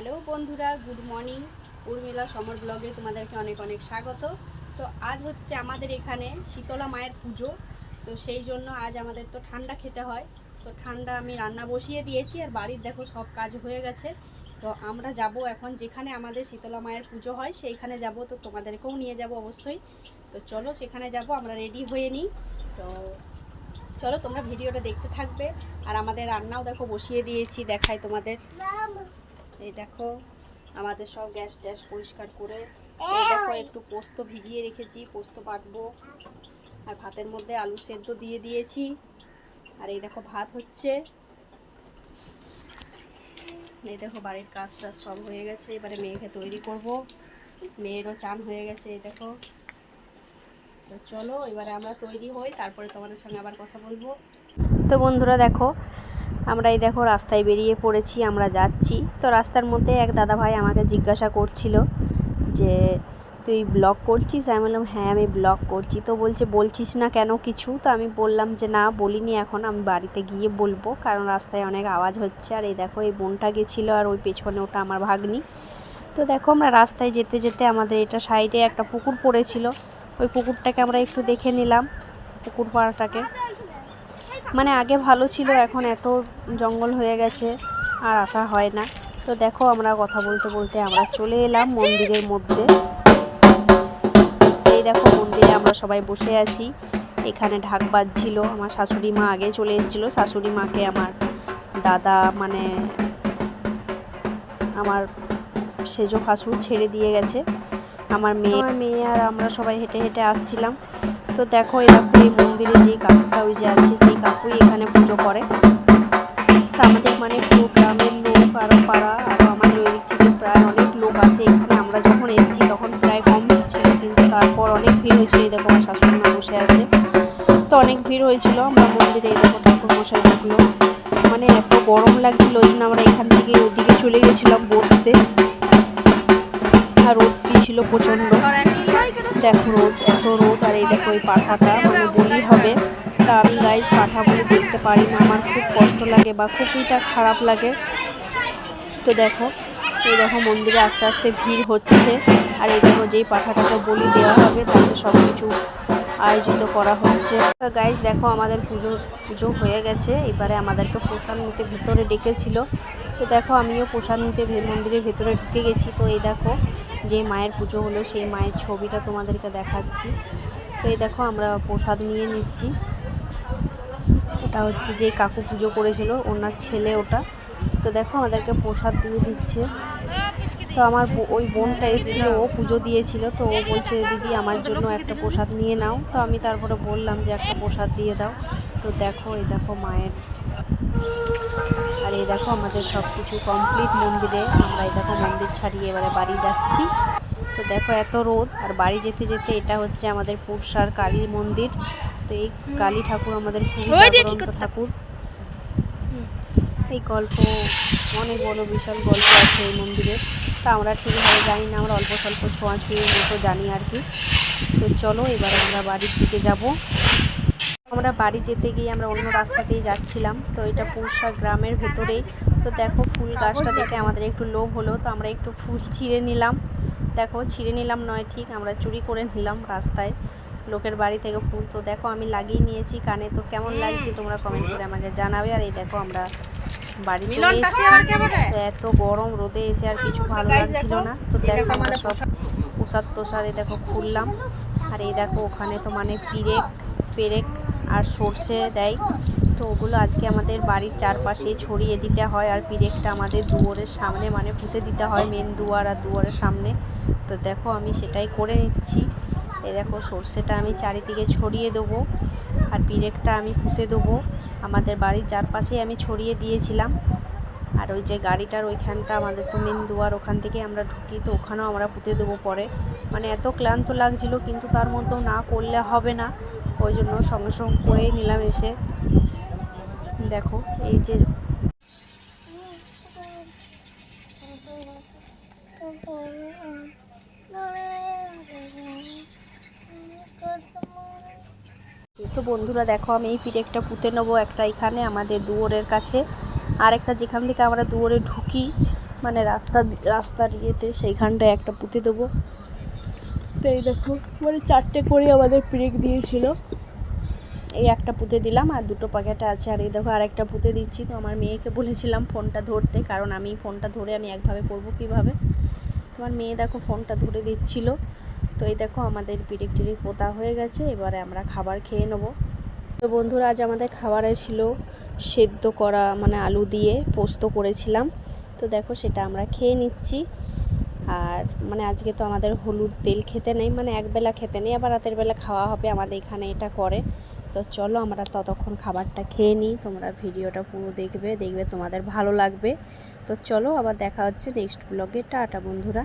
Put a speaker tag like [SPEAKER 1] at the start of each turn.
[SPEAKER 1] Hello বন্ধুরা, good morning. Urmila সমর ব্লগে তোমাদেরকে অনেক অনেক স্বাগত। তো আজ হচ্ছে আমাদের এখানে শীতলা মায়ের পুজো, তো সেই জন্য আজ আমাদের তো ঠান্ডা খেতে হয়। তো ঠান্ডা আমি রান্না বসিয়ে দিয়েছি, আর বাড়ির দেখো সব কাজ হয়ে গেছে। তো আমরা যাব এখন যেখানে আমাদের শীতলা মায়ের পুজো হয়, সেইখানে যাব। তো তোমাদেরকেও নিয়ে যাব অবশ্যই। তো চলো সেখানে যাব, আমরা রেডি হয়ে নিই। তো চলো তোমরা ভিডিওটা দেখতে থাকবে। আর আমাদের রান্নাও দেখো বসিয়ে দিয়েছি দেখায় তোমাদের। এই দেখো আমাদের সব গ্যাস ট্যাস পরিষ্কার করে এই দেখো একটু পোস্ত ভিজিয়ে রেখেছি পোস্ত বাটবো। আর ভাতের মধ্যে আলু সেদ্ধ দিয়ে দিয়েছি। আর এই দেখো ভাত হচ্ছে। এই দেখো বাড়ির কাজ টাজ সব হয়ে গেছে এবারে মেয়েকে তৈরি করব। মেয়েরও চান হয়ে গেছে এই দেখো। তো চলো এবারে আমরা তৈরি হই তারপরে তোমাদের সঙ্গে আবার কথা বলব। তো বন্ধুরা দেখো আমরা এই দেখো রাস্তায় বেরিয়ে পড়েছি, আমরা যাচ্ছি। তো রাস্তার মধ্যে এক দাদা ভাই আমাকে জিজ্ঞাসা করছিল যে, তুই ব্লগ করছিস? আমি বললাম হ্যাঁ আমি ব্লগ করছি। তো বলছে, বলছিস না কেন কিছু? তো আমি বললাম যে, না, বলিনি এখন, আমি বাড়িতে গিয়ে বলব। কারণ রাস্তায় অনেক আওয়াজ হচ্ছে। আর এই দেখো, এই বোনটা গেছিল আর ওই পেছনে ওটা আমার ভাগ্নি। তো দেখো, আমরা রাস্তায় যেতে যেতে আমাদের এটা সাইডে একটা পুকুর পড়েছিল। ওই পুকুরটাকে আমরা একটু দেখে নিলাম, পুকুর পাড়টাকে। মানে আগে ভালো ছিল, এখন এত জঙ্গল হয়ে গেছে, আর আসা হয় না। তো দেখো, আমরা কথা বলতে বলতে আমরা চলে এলাম মন্দিরের মধ্যে। এই দেখো, মন্দিরে আমরা সবাই বসে আছি। এখানে ঢাক বাজছিল, আমার শাশুড়ি মা আগে চলে এসেছিল। শাশুড়ি মাকে আমার দাদা মানে আমার সেজো ফাসুর ছেড়ে দিয়ে গেছে। আমার মেয়ে আমার মেয়ে আর আমরা সবাই হেঁটে হেঁটে আসছিলাম। তো দেখো দেখো এই মন্দিরে যে কাকুটা ওই যে আছে, সেই কাকুই এখানে পুজো করে। তো আমাদের মানে পুরো গ্রামের লোক আরও পাড়া আরও আমাদের ওই থেকে প্রায় অনেক লোক আসে এখানে। আমরা যখন এসেছি তখন প্রায় কম ছিল কিন্তু তারপর অনেক ভিড় হয়েছিল। এই দেখো, আমার শাশুড়ি বসে আছে। তো অনেক ভিড় হয়েছিল আমরা মন্দিরে। এই দেখো ঠাকুর মশাই ঢুকলো। মানে এত গরম লাগছিল, ওই জন্য আমরা এখান থেকে ওদিকে চলে গেছিলাম বসতে। আর দিয়েছিল প্রচণ্ড। দেখো রোদ, এত রোদ, আর এই দেখো এই পাঠাটা মানে বলি হবে। তা আমি গাইজ পাঠা বলে দেখতে পারি না, আমার খুব কষ্ট লাগে বা খুবইটা খারাপ লাগে। তো দেখো, এই দেখো মন্দিরে আস্তে আস্তে ভিড় হচ্ছে। আর এই দেখো যেই পাঠাটাকে বলি দেওয়া হবে তাকে সব কিছু আয়োজিত করা হচ্ছে। গাইজ দেখো আমাদের পুজো পুজো হয়ে গেছে। এবারে আমাদেরকে প্রসাদ নিতে ভেতরে ডেকেছিল। তো দেখো আমিও প্রসাদ নিতে মন্দিরের ভেতরে ঢুকে গেছি। তো এই দেখো যে মায়ের পুজো হলো, সেই মায়ের ছবিটা তোমাদেরকে দেখাচ্ছি। তো এই দেখো, আমরা প্রসাদ নিয়ে নিচ্ছি। ওটা হচ্ছে যে কাকু পুজো করেছিল, ওনার ছেলে ওটা। তো দেখো, আমাদেরকে প্রসাদ দিয়ে দিচ্ছে। তো আমার ওই বোনটা এসেছিল, ও পুজো দিয়েছিল। তো ও বলছে, দিদি, আমার জন্য একটা প্রসাদ নিয়ে নাও। তো আমি তারপরে বললাম যে, একটা প্রসাদ দিয়ে দাও। তো দেখো, এই দেখো মায়ের আর এই দেখো আমাদের সব কিছু কমপ্লিট মন্দিরে। আমরা এই দেখো মন্দির ছাড়িয়ে এবারে বাড়ি যাচ্ছি। তো দেখো এত রোদ আর বাড়ি যেতে যেতে এটা হচ্ছে আমাদের পুরসার কালীর মন্দির। তো এই কালী ঠাকুর আমাদের খুবই ঠাকুর। এই গল্প অনেক বড় বিশাল গল্প আছে এই মন্দিরে। তা আমরা ঠিকভাবে জানি না আমরা অল্প স্বল্প ছোঁয়াছুঁয়ির মতো জানি আর কি। তো চলো এবার আমরা বাড়ির দিকে যাব। আমরা বাড়ি যেতে গিয়ে আমরা অন্য রাস্তা দিয়ে যাচ্ছিলাম তো এটা পুরসা গ্রামের ভেতরেই। তো দেখো ফুল গাছটা দেখে আমাদের একটু লোভ হলো তো আমরা একটু ফুল ছিঁড়ে নিলাম। দেখো ছিঁড়ে নিলাম নয় ঠিক আমরা চুরি করে নিলাম রাস্তায় লোকের বাড়ি থেকে ফুল। তো দেখো আমি লাগিয়ে নিয়েছি কানে তো কেমন লাগছে তোমরা কমেন্ট করে আমাকে জানাবে। আর এই দেখো আমরা বাড়ি চলে এসেছি। তো এত গরম রোদে এসে আর কিছু ভালো লাগছিল না। তো দেখো আমরা সব প্রসাদ। প্রসাদ দেখো খুললাম। আর এই দেখো ওখানে তো মানে পিরেক পেরেক আর সর্ষে দেয়। তো ওগুলো আজকে আমাদের বাড়ির চারপাশে ছড়িয়ে দিতে হয় আর পিরেকটা আমাদের দুয়ারের সামনে মানে পুঁতে দিতে হয় মেন দুয়ার আর দুয়ারের সামনে। তো দেখো আমি সেটাই করে নিচ্ছি। এই দেখো সর্ষেটা আমি চারিদিকে ছড়িয়ে দেবো আর পিরেকটা আমি পুঁতে দেবো। আমাদের বাড়ির চারপাশেই আমি ছড়িয়ে দিয়েছিলাম। আর ওই যে গাড়িটার ওইখানটা, আমাদের তো মেন দুয়ার, ওখান থেকে আমরা ঢুকি, তো ওখানেও আমরা পুঁতে দেবো পরে। মানে এত ক্লান্ত লাগছিল, কিন্তু তার মধ্যেও না করলে হবে না। ওই জন্য সঙ্গে সঙ্গে করেই নিলাম এসে। দেখো, এই যে তো বন্ধুরা দেখো, আমি এই পিঠেকটা পুঁতে নেব, একটা এখানে, আমাদের দুয়ারের কাছে। আর একটা যেখান থেকে আমরা দুয়ারে ঢুকি মানে রাস্তা, রাস্তার ইয়েতে, সেইখানটায় একটা পুঁতে দেবো। তো এই দেখো মানে চারটে করে আমাদের পিরেক দিয়েছিল। এই একটা পুঁতে দিলাম আর দুটো প্যাকেট আছে। আর এই দেখো আর একটা পুঁতে দিচ্ছি। তো আমার মেয়েকে বলেছিলাম ফোনটা ধরতে, কারণ আমি ফোনটা ধরে আমি একভাবে করব কীভাবে? তোমার মেয়ে দেখো ফোনটা ধরে দিচ্ছিল। তো এই দেখো আমাদের পিরেক টিরেক পোতা হয়ে গেছে। এবারে আমরা খাবার খেয়ে নেব। তো বন্ধুরা, আজ আমাদের খাবারে ছিল সেদ্ধ করা মানে আলু দিয়ে পোস্ত করেছিলাম। তো দেখো সেটা আমরা খেয়ে নিচ্ছি। আর মানে আজকে তো আমাদের হলুদ তেল খেতে নেই মানে একবেলা খেতে নেই, আবার রাতের বেলা খাওয়া হবে। আমাদের এখানে এটা করে। তো চলো আমরা ততক্ষণ খাবারটা খেয়ে নিই। তোমরা ভিডিওটা পুরো দেখবে দেখবে তোমাদের ভালো লাগবে। তো চলো আবার দেখা হচ্ছে নেক্সট ব্লগে টাটা বন্ধুরা।